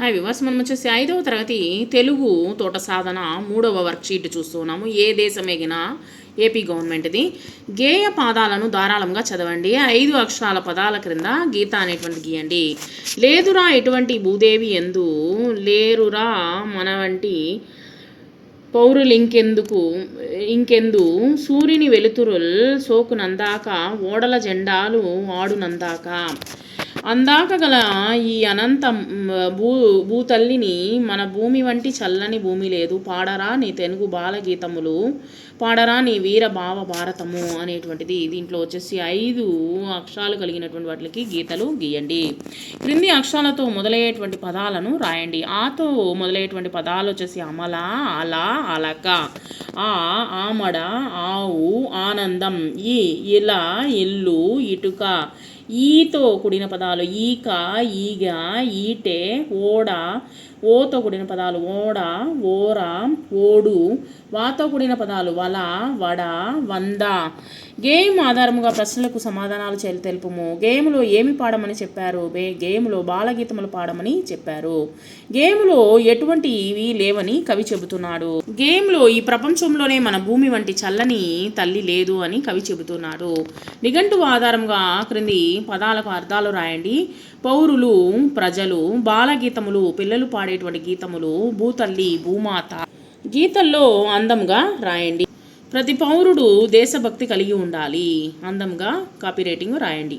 Hi viewers మనం వచ్చేసి ఐదవ తరగతి తెలుగు తోట సాధన మూడవ వర్క్షీట్ చూస్తున్నాము ఏ దేశమేగినా ఏపీ గవర్నమెంట్ది గేయ పాదాలను ధారాళంగా చదవండి. ఐదు అక్షరాల పదాల క్రింద గీత అనేటువంటి గీయండి. లేదురా ఎటువంటి భూదేవి ఎందు లేరురా మన వంటి పౌరులు ఇంకెందుకు ఇంకెందు? సూర్యుని వెలుతురుల్ సోకునందాక ఓడల జెండాలు ఆడునందాక అందాక గల ఈ అనంతం భూ భూతల్లిని మన భూమి వంటి చల్లని భూమి లేదు. పాడరా నీ తెలుగు బాలగీతములు పాడరా నీ వీర భావ భారతము అనేటువంటిది దీంట్లో వచ్చేసి ఐదు అక్షరాలు కలిగినటువంటి వాటికి గీతలు గీయండి. క్రింది అక్షరాలతో మొదలయ్యేటువంటి పదాలను రాయండి. ఆతో మొదలయ్యేటువంటి పదాలు వచ్చేసి అమల అల అలక ఆ ఆమడ ఆవు ఆనందం ఈ ఇలా ఇల్లు ఇటుక ఈతో కూడిన పదాలు. ఈక ఈగ ఈటె ఓడ. ఓతో కూడిన పదాలు. ఓడ ఓర ఓడు. వాతో కూడిన పదాలు. వల వడ వంద. గేమ్ ఆధారముగా ప్రశ్నలకు సమాధానాలు చెల్ తెలుపుము. గేమ్లో ఏమి పాడమని చెప్పారు? గేమ్లో బాలగీతములు పాడమని చెప్పారు. గేమ్లో ఎటువంటివి లేవని కవి చెబుతున్నాడు. గేమ్లో ఈ ప్రపంచంలోనే మన భూమి వంటి చల్లని తల్లి లేదు అని కవి చెబుతున్నాడు. నిఘంటువు ఆధారంగా క్రింది పదాలకు అర్థాలు రాయండి. పౌరులు ప్రజలు బాలగీతములు పిల్లలు పాడేటువంటి గీతములు భూతల్లి భూమాత. గీతల్లో అందంగా రాయండి. ప్రతి పౌరుడు దేశభక్తి కలిగి ఉండాలి. అందంగా కాపీ రేటింగ్ రాయండి.